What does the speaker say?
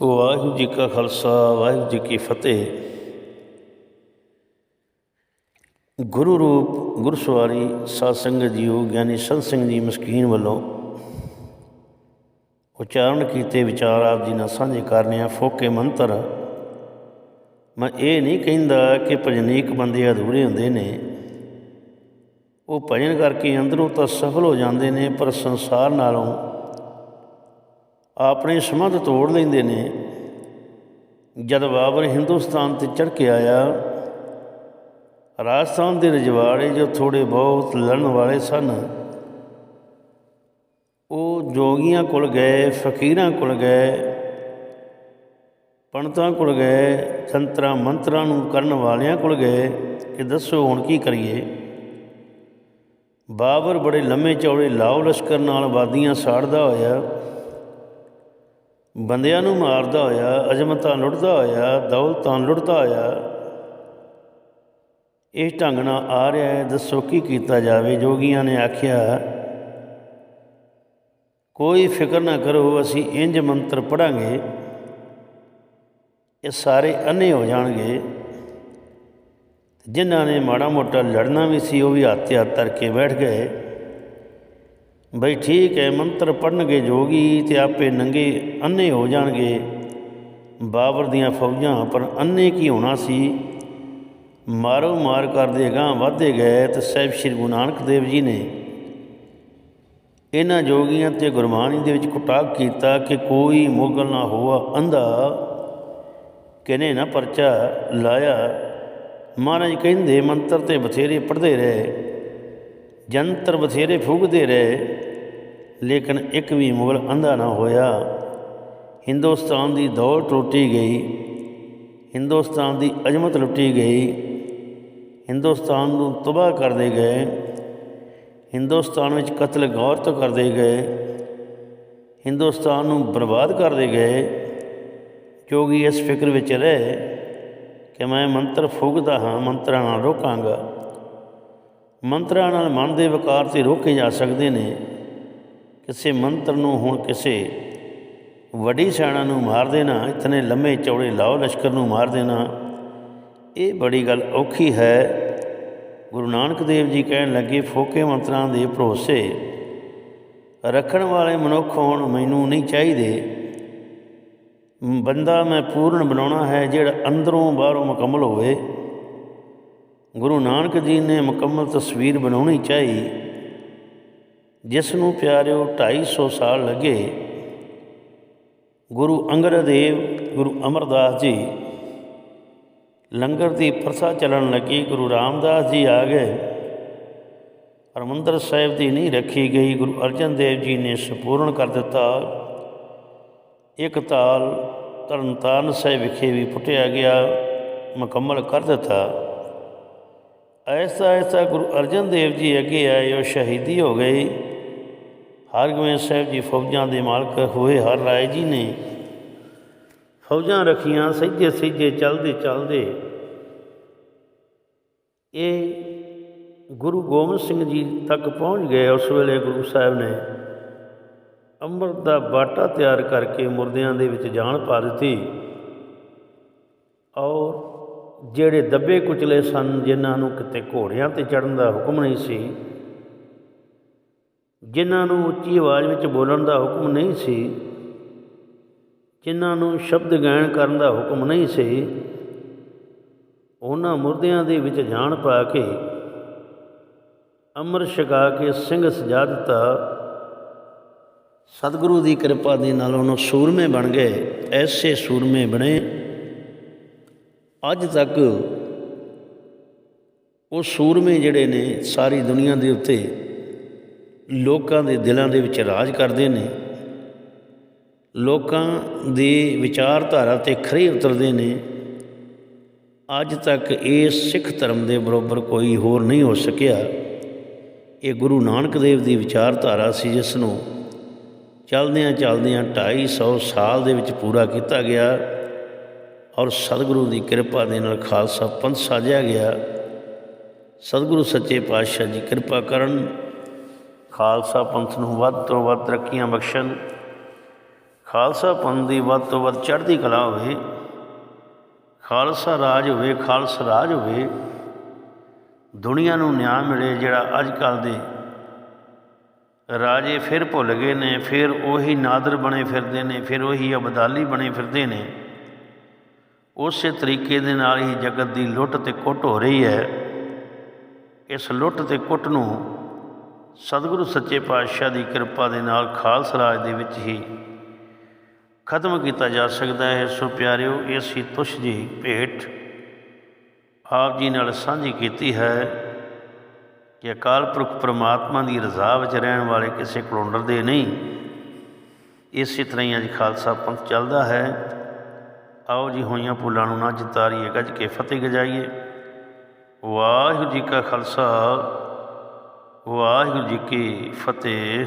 ਵਾਹਿਗੁਰੂ ਜੀ ਕਾ ਖਾਲਸਾ, ਵਾਹਿਗੁਰੂ ਜੀ ਕੀ ਫਤਿਹ। ਗੁਰੂ ਰੂਪ ਗੁਰਸਵਾਰੀ ਸਾਧ ਸੰਗਤ ਜੀਓ ਗਿਆਨੀ ਸੰਤ ਸਿੰਘ ਜੀ ਮਸਕੀਨ ਵੱਲੋਂ ਉਚਾਰਨ ਕੀਤੇ ਵਿਚਾਰ ਆਪ ਜੀ ਨਾਲ ਸਾਂਝੇ ਕਰਨੇ ਆ। ਫੋਕੇ ਮੰਤਰ, ਮੈਂ ਇਹ ਨਹੀਂ ਕਹਿੰਦਾ ਕਿ ਭਜਨੀਕ ਬੰਦੇ ਅਧੂਰੇ ਹੁੰਦੇ ਨੇ। ਉਹ ਭਜਨ ਕਰਕੇ ਅੰਦਰੋਂ ਤਾਂ ਸਫਲ ਹੋ ਜਾਂਦੇ ਨੇ, ਪਰ ਸੰਸਾਰ ਨਾਲੋਂ ਆਪਣੇ ਸੰਬੰਧ ਤੋੜ ਲੈਂਦੇ ਨੇ। ਜਦ ਬਾਬਰ ਹਿੰਦੁਸਤਾਨ ਤੇ ਚੜ ਕੇ ਆਇਆ, ਰਾਜਸਥਾਨ ਦੇ ਰਜਵਾੜੇ ਜੋ ਥੋੜੇ ਬਹੁਤ ਲੜਨ ਵਾਲੇ ਸਨ, ਉਹ ਜੋਗੀਆਂ ਕੋਲ ਗਏ, ਫਕੀਰਾਂ ਕੋਲ ਗਏ, ਪੰਡਤਾਂ ਕੋਲ ਗਏ ਤੰਤਰਾਂ ਮੰਤਰਾਂ ਨੂੰ ਕਰਨ ਵਾਲਿਆਂ ਕੋਲ ਗਏ ਕਿ ਦੱਸੋ ਹੁਣ ਕੀ ਕਰੀਏ। ਬਾਬਰ ਬੜੇ ਲੰਮੇ ਚੌੜੇ ਲਾਉ ਲਸ਼ਕਰ ਨਾਲ ਆਬਾਦੀਆਂ ਸਾੜਦਾ ਹੋਇਆ ਬੰਦਿਆਂ ਨੂੰ ਮਾਰਦਾ ਹੋਇਆ, ਅਜਮਤਾਂ ਲੁੱਟਦਾ ਹੋਇਆ, ਦੌਲਤਾਂ ਲੁੱਟਦਾ ਹੋਇਆ। ਇਹ ਢੰਗ ਨਾਲ ਆ ਰਿਹਾ ਹੈ, ਦੱਸੋ ਕੀ ਕੀਤਾ ਜਾਵੇ? ਜੋਗੀਆਂ ਨੇ ਆਖਿਆ, ਕੋਈ ਫਿਕਰ ਨਾ ਕਰੋ, ਅਸੀਂ ਇੰਜ ਮੰਤਰ ਪੜਾਂਗੇ ਇਹ ਸਾਰੇ ਅੰਨੇ ਹੋ ਜਾਣਗੇ। ਜਿਨ੍ਹਾਂ ਨੇ ਮਾੜਾ ਮੋਟਾ ਲੜਨਾ ਵੀ ਸੀ, ਉਹ ਵੀ ਹੱਥ ਹੱਥ ਧਰ ਕੇ ਬੈਠ ਗਏ। ਬਈ ਠੀਕ ਹੈ, ਮੰਤਰ ਪੜਨਗੇ ਜੋਗੀ ਤੇ ਆਪੇ ਨੰਗੇ ਅੰਨੇ ਹੋ ਜਾਣਗੇ। ਬਾਬਰ ਦੀਆਂ ਫੌਜਾਂ ਪਰ ਅੰਨੇ ਕੀ ਹੋਣਾ ਸੀ? ਮਾਰੋ ਮਾਰ ਕਰਦੇ ਗਾਂ ਵਧਦੇ ਗਏ ਤੇ ਸਾਹਿਬ ਸ੍ਰੀ ਗੁਰੂ ਨਾਨਕ ਦੇਵ ਜੀ ਨੇ ਇਹਨਾਂ ਜੋਗੀਆਂ ਤੇ ਗੁਰਬਾਣੀ ਦੇ ਵਿੱਚ ਕੁਟਾਕ ਕੀਤਾ ਕਿ ਕੋਈ ਮੁਗਲ ਨਾ ਹੋਆ ਅੰਧਾ ਕਿਨੇ ਨਾ ਪਰਚਾ ਲਾਇਆ। ਮਹਾਰਾਜ ਕਹਿੰਦੇ ਮੰਤਰ ਤੇ ਬਥੇਰੇ ਪੜ੍ਹਦੇ ਰਹੇ, ਜੰਤਰ ਬਥੇਰੇ ਫੂਕਦੇ ਰਹੇ। ਲੇਕਿਨ ਇੱਕ ਵੀ ਮੁਗਲ ਅੰਧਾ ਨਾ ਹੋਇਆ। ਹਿੰਦੁਸਤਾਨ ਦੀ ਦੌੜ ਟੁੱਟੀ ਗਈ। ਹਿੰਦੁਸਤਾਨ ਦੀ ਅਜ਼ਮਤ ਲੁੱਟੀ ਗਈ। ਹਿੰਦੁਸਤਾਨ ਨੂੰ ਤਬਾਹ ਕਰਦੇ ਗਏ। ਹਿੰਦੁਸਤਾਨ ਵਿੱਚ ਕਤਲ ਗੌਰਤ ਕਰਦੇ ਗਏ। ਹਿੰਦੁਸਤਾਨ ਨੂੰ ਬਰਬਾਦ ਕਰਦੇ ਗਏ। ਕਿਉਂਕਿ ਇਸ ਫਿਕਰ ਵਿੱਚ ਰਹੇ ਕਿ ਮੈਂ ਮੰਤਰ ਫੂਕਦਾ ਹਾਂ, ਮੰਤਰਾਂ ਨਾਲ ਰੋਕਾਂਗਾ। ਮੰਤਰਾਂ ਨਾਲ ਮਨ ਦੇ ਵਿਕਾਰ ਤੇ ਰੋਕੇ ਜਾ ਸਕਦੇ ਨੇ। ਕਿਸੇ ਮੰਤਰ ਨੂੰ ਹੁਣ ਕਿਸੇ ਵੱਡੀ ਸੈਨਾ ਨੂੰ ਮਾਰ ਦੇਣਾ, ਇਤਨੇ ਲੰਮੇ ਚੌੜੇ ਲਾਓ ਲਸ਼ਕਰ ਨੂੰ ਮਾਰ ਦੇਣਾ, ਇਹ ਬੜੀ ਗੱਲ ਔਖੀ ਹੈ। ਗੁਰੂ ਨਾਨਕ ਦੇਵ ਜੀ ਕਹਿਣ ਲੱਗੇ, ਫੋਕੇ ਮੰਤਰਾਂ ਦੇ ਭਰੋਸੇ ਰੱਖਣ ਵਾਲੇ ਮਨੁੱਖ ਹੋਣ ਮੈਨੂੰ ਨਹੀਂ ਚਾਹੀਦੇ। ਬੰਦਾ ਮੈਂ ਪੂਰਨ ਬਣਾਉਣਾ ਹੈ ਜਿਹੜਾ ਅੰਦਰੋਂ ਬਾਹਰੋਂ ਮੁਕੰਮਲ ਹੋਵੇ। ਗੁਰੂ ਨਾਨਕ ਜੀ ਨੇ ਮੁਕੰਮਲ ਤਸਵੀਰ ਬਣਾਉਣੀ ਚਾਹੀ। ਜਿਸ ਨੂੰ ਪਿਆਰਿਓ 250 ਸਾਲ ਲੱਗੇ, ਗੁਰੂ ਅੰਗਦ ਦੇਵ ਗੁਰੂ ਅਮਰਦਾਸ ਜੀ ਲੰਗਰ ਦੀ ਪ੍ਰਥਾ ਚੱਲਣ ਲੱਗੀ, ਗੁਰੂ ਰਾਮਦਾਸ ਜੀ ਆ ਗਏ। ਹਰਮੰਦਰ ਸਾਹਿਬ ਦੀ ਨਹੀਂ ਰੱਖੀ ਗਈ, ਗੁਰੂ ਅਰਜਨ ਦੇਵ ਜੀ ਨੇ ਸੰਪੂਰਨ ਕਰ ਦਿੱਤਾ। ਇੱਕ ਤਾਲ ਤਰਨਤਾਰਨ ਸਾਹਿਬ ਵਿਖੇ ਵੀ ਪੁੱਟਿਆ ਗਿਆ, ਮੁਕੰਮਲ ਕਰ ਦਿੱਤਾ। ਐਸਾ ਐਸਾ ਗੁਰੂ ਅਰਜਨ ਦੇਵ ਜੀ ਅੱਗੇ ਆਏ, ਉਹ ਸ਼ਹੀਦੀ ਹੋ ਗਈ ਹਰਗੋਬਿੰਦ ਸਾਹਿਬ ਜੀ ਫੌਜਾਂ ਦੇ ਮਾਲਕ ਹੋਏ, ਹਰ ਰਾਏ ਜੀ ਨੇ। ਫੌਜਾਂ ਰੱਖੀਆਂ ਸਹਿਜੇ ਸਹਿਜੇ ਚੱਲਦੇ ਚੱਲਦੇ। ਇਹ ਗੁਰੂ ਗੋਬਿੰਦ ਸਿੰਘ ਜੀ ਤੱਕ ਪਹੁੰਚ ਗਏ ਉਸ ਵੇਲੇ ਗੁਰੂ ਸਾਹਿਬ ਨੇ। ਅੰਮ੍ਰਿਤ ਦਾ ਬਾਟਾ ਤਿਆਰ ਕਰਕੇ ਮੁਰਦਿਆਂ ਦੇ ਵਿੱਚ ਜਾਨ ਪਾ ਦਿੱਤੀ। ਔਰ ਜਿਹੜੇ ਦੱਬੇ ਕੁਚਲੇ ਸਨ, ਜਿਨ੍ਹਾਂ ਨੂੰ ਕਿਤੇ ਘੋੜਿਆਂ ਤੇ ਚੜਨ ਦਾ ਹੁਕਮ ਨਹੀਂ ਸੀ ਜਿਨ੍ਹਾਂ ਨੂੰ ਉੱਚੀ ਆਵਾਜ਼ ਵਿੱਚ ਬੋਲਣ ਦਾ ਹੁਕਮ ਨਹੀਂ ਸੀ, ਜਿਨ੍ਹਾਂ ਨੂੰ ਸ਼ਬਦ ਗਾਇਨ ਕਰਨ ਦਾ ਹੁਕਮ ਨਹੀਂ ਸੀ, ਉਹਨਾਂ ਮੁਰਦਿਆਂ ਦੇ ਵਿੱਚ ਜਾਣ ਪਾ ਕੇ ਅੰਮ੍ਰਿਤ ਛਕਾ ਕੇ ਸਿੰਘ ਸਜਾ ਦਿੱਤਾ। ਸਤਿਗੁਰੂ ਦੀ ਕਿਰਪਾ ਦੇ ਨਾਲ ਉਹਨਾਂ ਸੂਰਮੇ ਬਣ ਗਏ, ਐਸੇ ਸੂਰਮੇ ਬਣੇ। ਅੱਜ ਤੱਕ ਉਹ ਸੂਰਮੇ ਜਿਹੜੇ ਨੇ ਸਾਰੀ ਦੁਨੀਆ ਦੇ ਉੱਤੇ ਲੋਕਾਂ ਦੇ ਦਿਲਾਂ ਦੇ ਵਿੱਚ ਰਾਜ ਕਰਦੇ ਨੇ, ਲੋਕਾਂ ਦੀ ਵਿਚਾਰਧਾਰਾ ਤੇ ਖਰੇ ਉਤਰਦੇ ਨੇ, ਅੱਜ ਤੱਕ ਇਹ ਸਿੱਖ ਧਰਮ ਦੇ ਬਰੋਬਰ ਕੋਈ ਹੋਰ ਨਹੀਂ ਹੋ ਸਕਿਆ। ਇਹ ਗੁਰੂ ਨਾਨਕ ਦੇਵ ਦੀ ਵਿਚਾਰਧਾਰਾ ਸੀ, ਜਿਸ ਨੂੰ ਚਲਦਿਆਂ ਚਲਦਿਆਂ 250 ਸਾਲ ਦੇ ਵਿੱਚ ਪੂਰਾ ਕੀਤਾ ਗਿਆ ਔਰ ਸਤਿਗੁਰੂ ਦੀ ਕਿਰਪਾ ਦੇ ਨਾਲ ਖਾਲਸਾ ਪੰਥ ਸਾਜਿਆ ਗਿਆ। ਸਤਿਗੁਰੂ ਸੱਚੇ ਪਾਤਸ਼ਾਹ ਜੀ ਕਿਰਪਾ ਕਰਨ ਖਾਲਸਾ ਪੰਥ ਨੂੰ ਵੱਧ ਤੋਂ ਵੱਧ ਤਰੱਕੀਆਂ ਬਖਸ਼ਣ। ਖਾਲਸਾ ਪੰਥ ਦੀ ਵੱਧ ਤੋਂ ਵੱਧ ਚੜ੍ਹਦੀ ਕਲਾ ਹੋਵੇ। ਖਾਲਸਾ ਰਾਜ ਹੋਵੇ, ਖਾਲਸਾ ਰਾਜ ਹੋਵੇ। ਦੁਨੀਆ ਨੂੰ ਨਿਆਂ ਮਿਲੇ ਜਿਹੜਾ ਅੱਜ ਕੱਲ੍ਹ ਦੇ ਰਾਜੇ ਫਿਰ ਭੁੱਲ ਗਏ ਨੇ, ਫਿਰ ਉਹੀ ਨਾਦਰ ਬਣੇ ਫਿਰਦੇ ਨੇ, ਫਿਰ ਉਹੀ ਅਬਦਾਲੀ ਬਣੇ ਫਿਰਦੇ ਨੇ। ਉਸੇ ਤਰੀਕੇ ਦੇ ਨਾਲ ਹੀ ਜਗਤ ਦੀ ਲੁੱਟ ਤੇ ਕੁੱਟ ਹੋ ਰਹੀ ਹੈ। ਇਸ ਲੁੱਟ ਤੇ ਕੁੱਟ ਨੂੰ ਸਤਿਗੁਰੂ ਸੱਚੇ ਪਾਤਸ਼ਾਹ ਦੀ ਕਿਰਪਾ ਦੇ ਨਾਲ ਖਾਲਸਾ ਰਾਜ ਦੇ ਵਿੱਚ ਹੀ ਖਤਮ ਕੀਤਾ ਜਾ ਸਕਦਾ ਹੈ। ਸੋ ਪਿਆਰਿਓ ਇਸ ਹੀ ਤੁਸ਼ ਜੀ ਭੇਟ ਆਪ ਜੀ ਨਾਲ ਸਾਂਝੀ ਕੀਤੀ ਹੈ ਕਿ ਅਕਾਲ ਪੁਰਖ ਪ੍ਰਮਾਤਮਾ ਦੀ ਰਜ਼ਾ ਵਿੱਚ ਰਹਿਣ ਵਾਲੇ ਕਿਸੇ ਕਲੋਂਡਰ ਦੇ ਨਹੀਂ। ਇਸੇ ਤਰ੍ਹਾਂ ਹੀ ਅੱਜ ਖਾਲਸਾ ਪੰਥ ਚੱਲਦਾ ਹੈ। ਆਓ ਜੀ ਹੋਈਆਂ ਭੁੱਲਾਂ ਨੂੰ ਨਾ ਜਿਤਾਰੀਏ, ਗੱਜ ਕੇ ਫਤਿਹ ਗਜਾਈਏ। ਵਾਹਿਗੁਰੂ ਜੀ ਕਾ ਖਾਲਸਾ। ਵਾਹਿਗੁਰੂ ਜੀ ਕੀ ਫਤਿਹ।